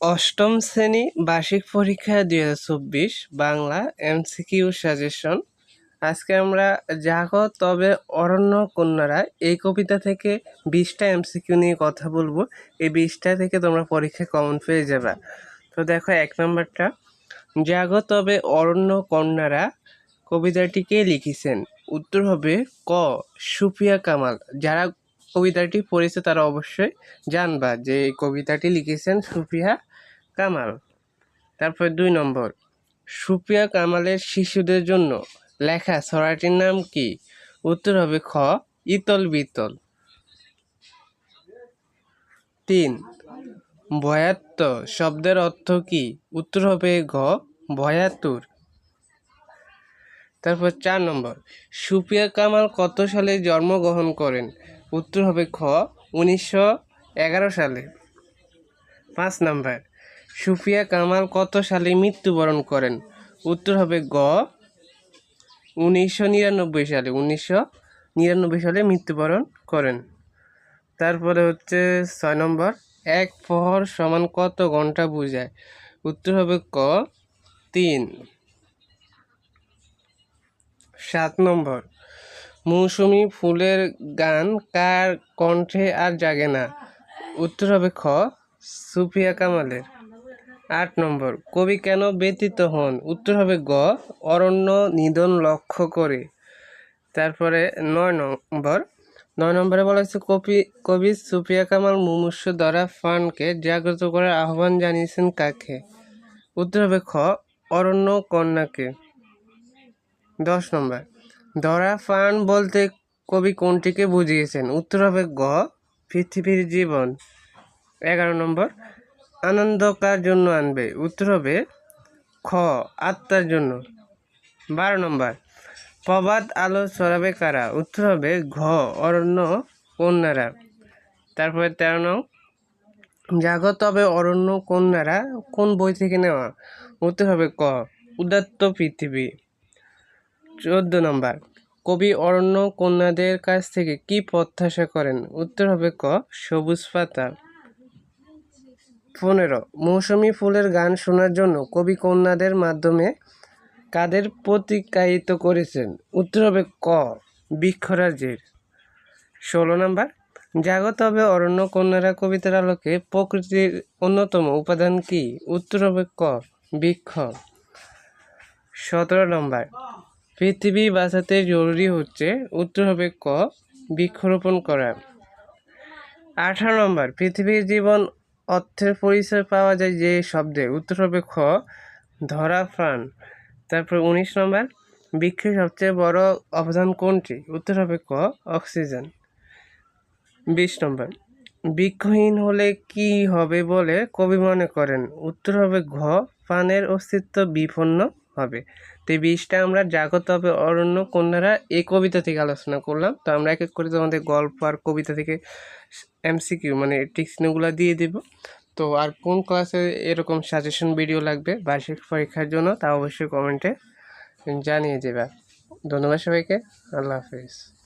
অষ্টম শ্রেণি বার্ষিক পরীক্ষা দুই হাজার চব্বিশ বাংলা এমসিকিউ সাজেশন। আজকে আমরা জাগো তবে অরণ্য কন্যারা এই কবিতা থেকে বিশটা এমসিকিউ নিয়ে কথা বলব। এই বিশটা থেকে তোমরা পরীক্ষায় কমন পেয়ে যাবে। তো দেখো এক নম্বরটা, জাগো তবে অরণ্য কন্যারা কবিতাটিকে লিখেছেন। উত্তর হবে ক, সুফিয়া কামাল। যারা কবিতাটি পড়েছে তারা অবশ্যই জানবা যে এই কবিতাটি লিখেছেন সুফিয়া কামাল। তারপর দুই নম্বর সুফিয়া কামালের শিশুদের জন্য লেখা ছড়াটির নাম কি? উত্তর হবে খ, ইতল বিতল। তিন ভয়াত্ম শব্দের অর্থ কি? উত্তর হবে ঘ, ভয়াতুর। তারপর চার নম্বর সুফিয়া কামাল কত সালে জন্মগ্রহণ করেন? উত্তর হবে খ, উনিশশো এগারো সালে। পাঁচ নম্বর সুফিয়া কামাল কত সালে মৃত্যুবরণ করেন? উত্তর হবে গ। উনিশশো নিরানব্বই সালে, উনিশশো নিরানব্বই সালে মৃত্যুবরণ করেন। তারপরে হচ্ছে ছয় নম্বর, এক প্রহর সমান কত ঘণ্টা বোঝায়? উত্তর হবে ক, তিন। সাত নম্বর, মৌসুমি ফুলের গান কার কণ্ঠে আর জাগে না? উত্তর হবে খ, সুফিয়া কামালের। আট নম্বর, কবি কেন ব্যতীত হন? উত্তর হবে গ, অরণ্য নিধন লক্ষ্য করে। তারপরে নয় নম্বর, নয় নম্বরে বলা হয়েছে কবি কবি সুফিয়া কামাল মুমূর্ষ দ্বারা ফানকে জাগ্রত করার আহ্বান জানিয়েছেন কাকে? উত্তর হবে খ, অরণ্য কন্যাকে। দশ নম্বর, ধরা ফান বলতে কবি কোনটিকে বুঝিয়েছেন? উত্তর হবে গ, পৃথিবীর জীবন। এগারো নম্বর আনন্দ কার জন্য আনবে। উত্তর হবে খ, আত্মার জন্য। বারো নম্বর, প্রবাদ আলো ছড়াবে কারা? উত্তর হবে ঘ, অরণ্য কন্যারা। তারপরে তেরো নং জাগত হবে অরণ্য কন্যারা, কোন বই থেকে নেওয়া? উত্তর হবে ক, উদাত্ত পৃথিবী। চোদ্দ নম্বর, কবি অরণ্য কন্যাদের কাছ থেকে কি প্রত্যাশা করেন? উত্তর হবে ক, সবুজ পাতা। পনেরো। মৌসুমি ফুলের গান শোনার জন্য কবি কন্যাদের মাধ্যমে কাদের প্রতিকায়িত করেছেন? উত্তর হবে ক, বৃক্ষরাজের। ষোলো নম্বর, জাগত হবে অরণ্য কন্যারা কবিতার আলোকে প্রকৃতির অন্যতম উপাদান কি? উত্তর হবে ক, বৃক্ষ। সতেরো নম্বর, পৃথিবী বাঁচাতে জরুরি হচ্ছে, উত্তর হবে ক, বৃক্ষরোপণ করা। আঠারো নম্বর, পৃথিবীর জীবন অর্থের পরিচয় পাওয়া যায় যে শব্দে। উত্তর হবে খ, ধরা প্রাণ। তারপর উনিশ নম্বর বৃক্ষের সবচেয়ে বড় অবদান কোনটি? উত্তর হবে ক, অক্সিজেন। বিশ নম্বর, বৃক্ষহীন হলে কি হবে বলে কবি মনে করেন? উত্তর হবে ঘ, প্রাণের অস্তিত্ব বিপন্ন। হবে। তো এই বিষটা আমরা জাগত হবে অরণ্য কন্যারা এই কবিতা থেকে আলোচনা করলাম। তো আমরা এক এক করে তোমাদের গল্প আর কবিতা থেকে এমসিকিউ মানে টিক্সিনগুলো দিয়ে দেব। তো আর কোন ক্লাসে এরকম সাজেশন ভিডিও লাগবে বার্ষিক পরীক্ষার জন্য তা অবশ্যই কমেন্টে জানিয়ে দেবে। ধন্যবাদ সবাইকে। আল্লাহ হাফিজ।